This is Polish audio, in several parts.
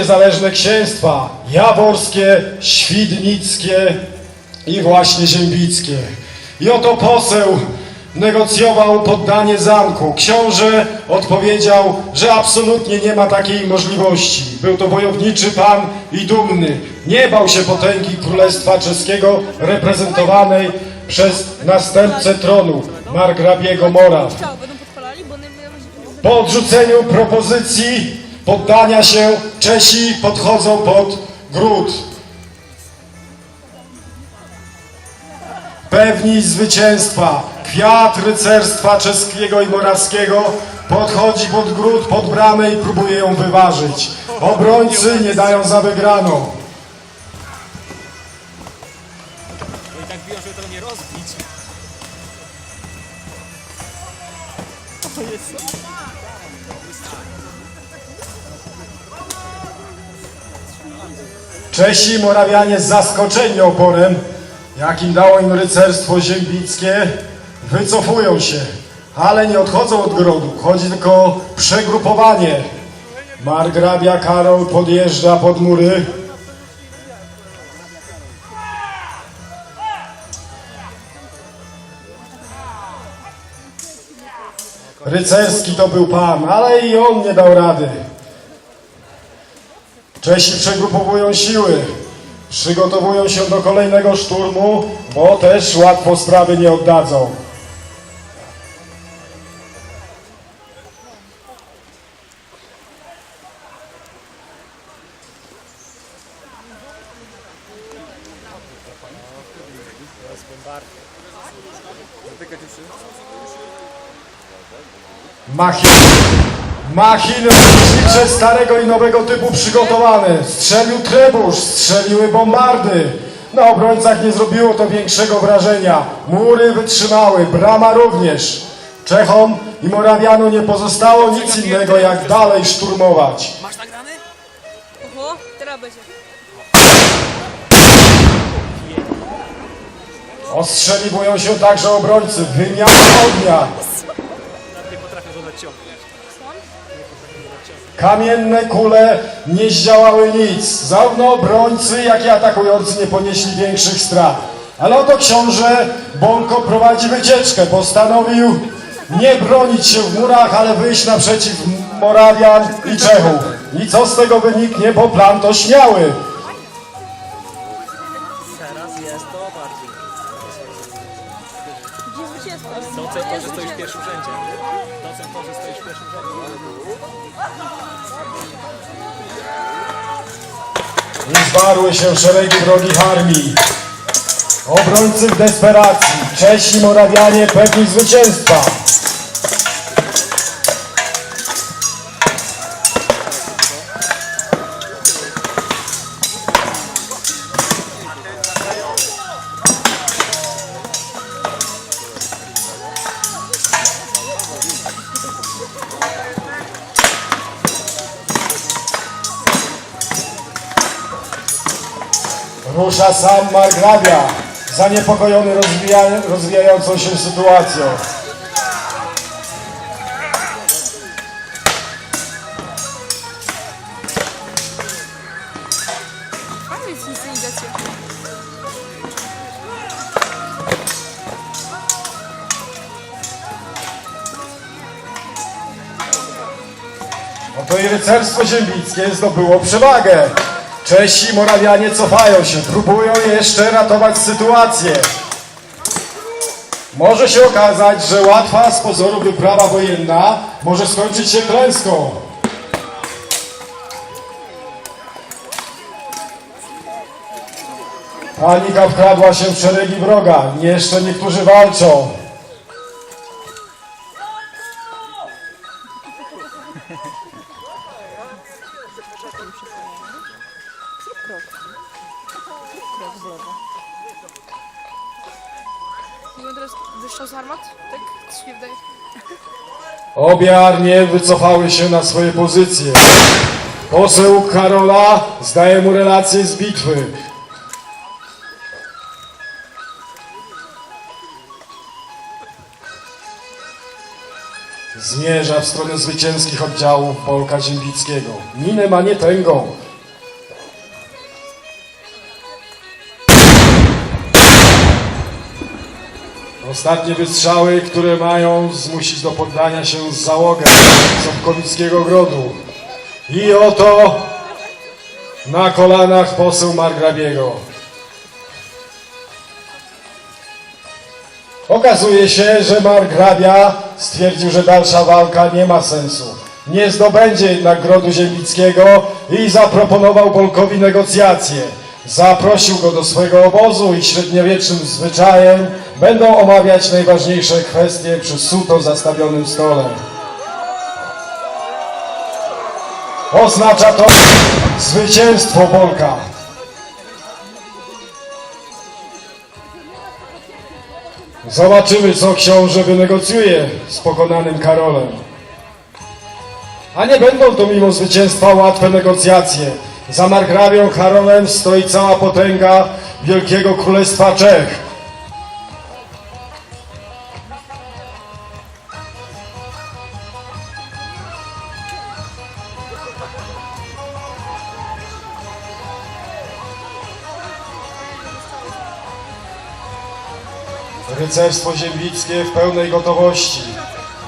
Niezależne księstwa jaworskie, świdnickie i właśnie ziębickie. I oto poseł negocjował poddanie zamku. Książę odpowiedział, że absolutnie nie ma takiej możliwości. Był to wojowniczy pan i dumny. Nie bał się potęgi Królestwa Czeskiego reprezentowanej przez następcę tronu, margrabiego że... Po odrzuceniu propozycji poddania się Czesi podchodzą pod gród. Pewni zwycięstwa, kwiat rycerstwa czeskiego i morawskiego podchodzi pod gród, pod bramę i próbuje ją wyważyć. Obrońcy nie dają za wygraną. Czesi Morawianie zaskoczeni oporem, jakim dało im rycerstwo ziębickie, wycofują się, ale nie odchodzą od grodu. Chodzi tylko o przegrupowanie. Margrabia Karol podjeżdża pod mury. Rycerski to był pan, ale i on nie dał rady. Czesi przegrupowują siły, przygotowują się do kolejnego szturmu, bo też łatwo sprawy nie oddadzą. Machiny, machiny lotnicze starego i nowego typu przygotowane. Strzelił trebusz, strzeliły bombardy. Na obrońcach nie zrobiło to większego wrażenia. Mury wytrzymały, brama również. Czechom i Morawianom nie pozostało nic innego jak dalej szturmować. Masz nagrany? Oho, teraz będzie. Ostrzeliwują się także obrońcy. Wymiana ognia. Kamienne kule nie zdziałały nic. Zarówno obrońcy, jak i atakujący nie ponieśli większych strat. Ale oto książę Bonko prowadzi wycieczkę. Postanowił nie bronić się w murach, ale wyjść naprzeciw Morawian i Czechów. I co z tego wyniknie, bo plan to śmiały. Zwarły się szeregi wrogich armii. Obrońcy w desperacji. Czesi Morawianie pewni zwycięstwa. Rusza sam Margrabia, zaniepokojony rozwija, rozwijającą się sytuacją. Inscenizacja. Oto i rycerstwo ziembickie zdobyło przewagę. Czesi Morawianie cofają się, próbują jeszcze ratować sytuację. Może się okazać, że łatwa z pozoru wyprawa wojenna może skończyć się klęską. Panika wkradła się w szeregi wroga. Jeszcze niektórzy walczą. Obie armie wycofały się na swoje pozycje. Poseł Karola zdaje mu relację z bitwy. Zmierza w stronę zwycięskich oddziałów Polka Ziembickiego. Minę ma nie tęgą. Ostatnie wystrzały, które mają zmusić do poddania się załogę Sobkowickiego Grodu. I oto na kolanach poseł Margrabiego. Okazuje się, że Margrabia stwierdził, że dalsza walka nie ma sensu. Nie zdobędzie jednak Grodu Ziemlickiego i zaproponował Bolkowi negocjacje. Zaprosił go do swojego obozu i średniowiecznym zwyczajem będą omawiać najważniejsze kwestie przy suto zastawionym stole. Oznacza to zwycięstwo Bolka. Zobaczymy, co książę wynegocjuje z pokonanym Karolem. A nie będą to mimo zwycięstwa łatwe negocjacje. Za margrabią Karolem stoi cała potęga Wielkiego Królestwa Czech. Rycerstwo ziemlickie w pełnej gotowości.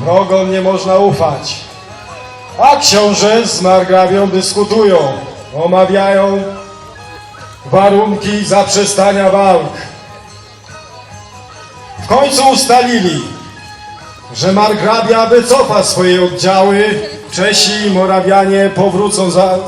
Wrogom nie można ufać. A książę z margrabią dyskutują, omawiają warunki zaprzestania walk. W końcu ustalili, że margrabia wycofa swoje oddziały, Czesi i Morawianie powrócą za,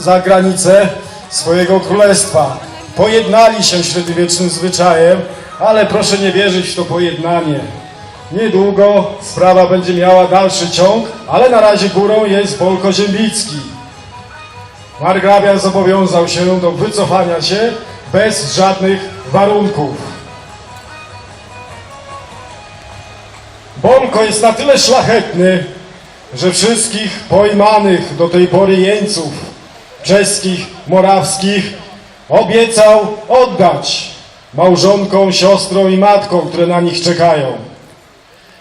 za granicę swojego królestwa. Pojednali się średniowiecznym zwyczajem, ale proszę nie wierzyć w to pojednanie. Niedługo sprawa będzie miała dalszy ciąg, ale na razie górą jest Bolko Ziembicki. Margrabia zobowiązał się do wycofania się bez żadnych warunków. Bolko jest na tyle szlachetny, że wszystkich pojmanych do tej pory jeńców czeskich, morawskich obiecał oddać małżonkom, siostrom i matkom, które na nich czekają.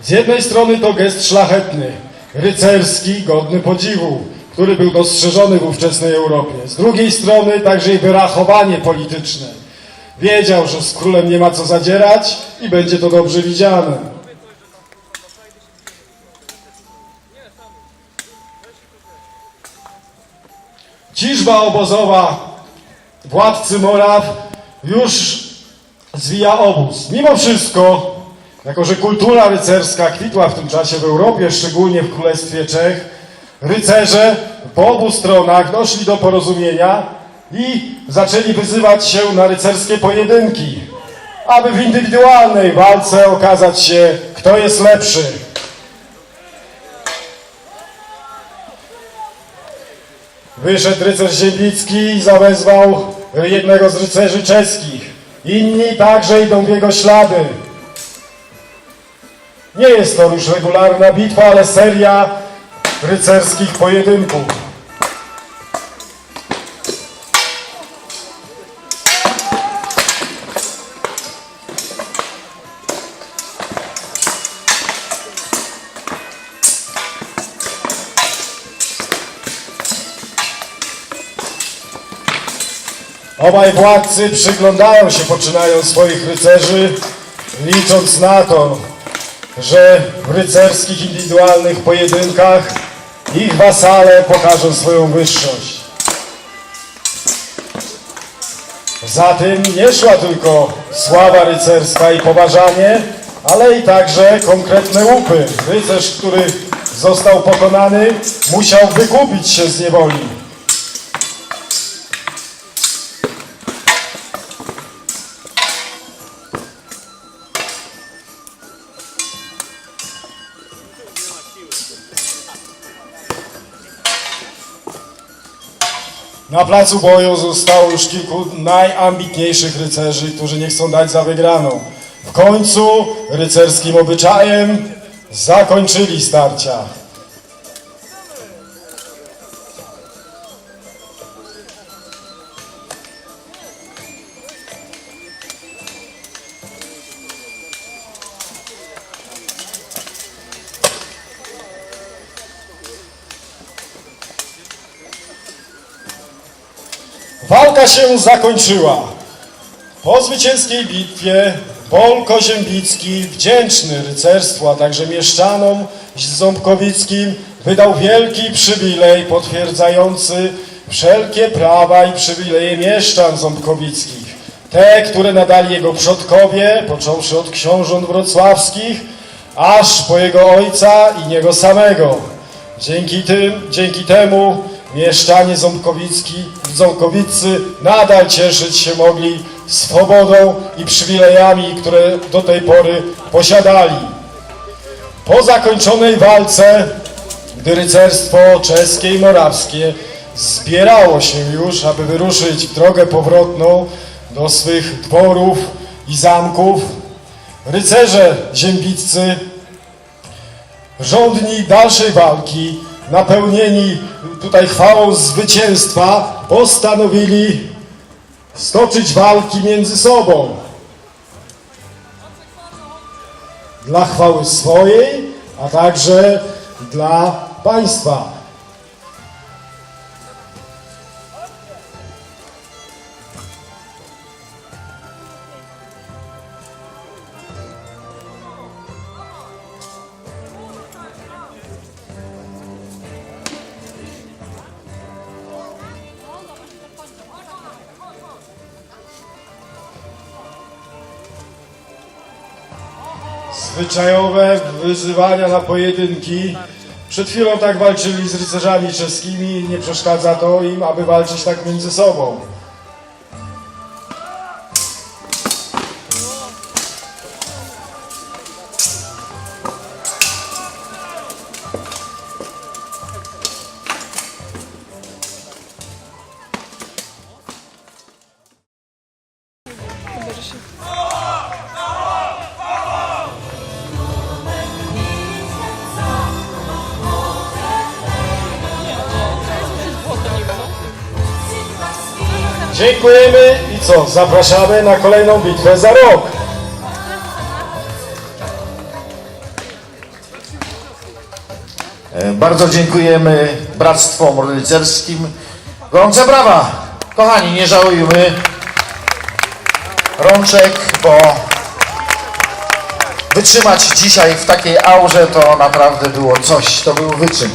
Z jednej strony to gest szlachetny, rycerski, godny podziwu, który był dostrzeżony w ówczesnej Europie. Z drugiej strony także i wyrachowanie polityczne. Wiedział, że z królem nie ma co zadzierać i będzie to dobrze widziane. Ciżba obozowa władcy Moraw już zwija obóz. Mimo wszystko, jako że kultura rycerska kwitła w tym czasie w Europie, szczególnie w Królestwie Czech, rycerze po obu stronach doszli do porozumienia i zaczęli wyzywać się na rycerskie pojedynki, aby w indywidualnej walce okazać się, kto jest lepszy. Wyszedł rycerz Ziemlicki i zawezwał jednego z rycerzy czeskich. Inni także idą w jego ślady. Nie jest to już regularna bitwa, ale seria rycerskich pojedynków. Obaj władcy przyglądają się poczynają swoich rycerzy, licząc na to, że w rycerskich indywidualnych pojedynkach ich wasale pokażą swoją wyższość. Za tym nie szła tylko sława rycerska i poważanie, ale i także konkretne łupy. Rycerz, który został pokonany, musiał wykupić się z niewoli. Na placu boju zostało już kilku najambitniejszych rycerzy, którzy nie chcą dać za wygraną. W końcu rycerskim obyczajem zakończyli starcia. Walka się zakończyła. Po zwycięskiej bitwie Pol Koziębicki, wdzięczny rycerstwu, a także mieszczanom ząbkowickim, wydał wielki przywilej potwierdzający wszelkie prawa i przywileje mieszczan ząbkowickich. Te, które nadali jego przodkowie, począwszy od książąt wrocławskich, aż po jego ojca i niego samego. Dzięki, tym, dzięki temu mieszczanie ząbkowicki, ząbkowicy nadal cieszyć się mogli swobodą i przywilejami, które do tej pory posiadali. Po zakończonej walce, gdy rycerstwo czeskie i morawskie zbierało się już, aby wyruszyć w drogę powrotną do swych dworów i zamków, rycerze ziębiccy żądni dalszej walki, napełnieni tutaj chwałą zwycięstwa, postanowili stoczyć walki między sobą. Dla chwały swojej, a także dla państwa. Zwyczajowe wyzywania na pojedynki. Przed chwilą tak walczyli z rycerzami czeskimi, nie przeszkadza to im, aby walczyć tak między sobą. Dziękujemy i co? Zapraszamy na kolejną bitwę za rok. E, Bardzo dziękujemy Bractwom Rycerskim. Gorące brawa! Kochani, nie żałujmy rączek, bo wytrzymać dzisiaj w takiej aurze to naprawdę było coś, to był wyczyn.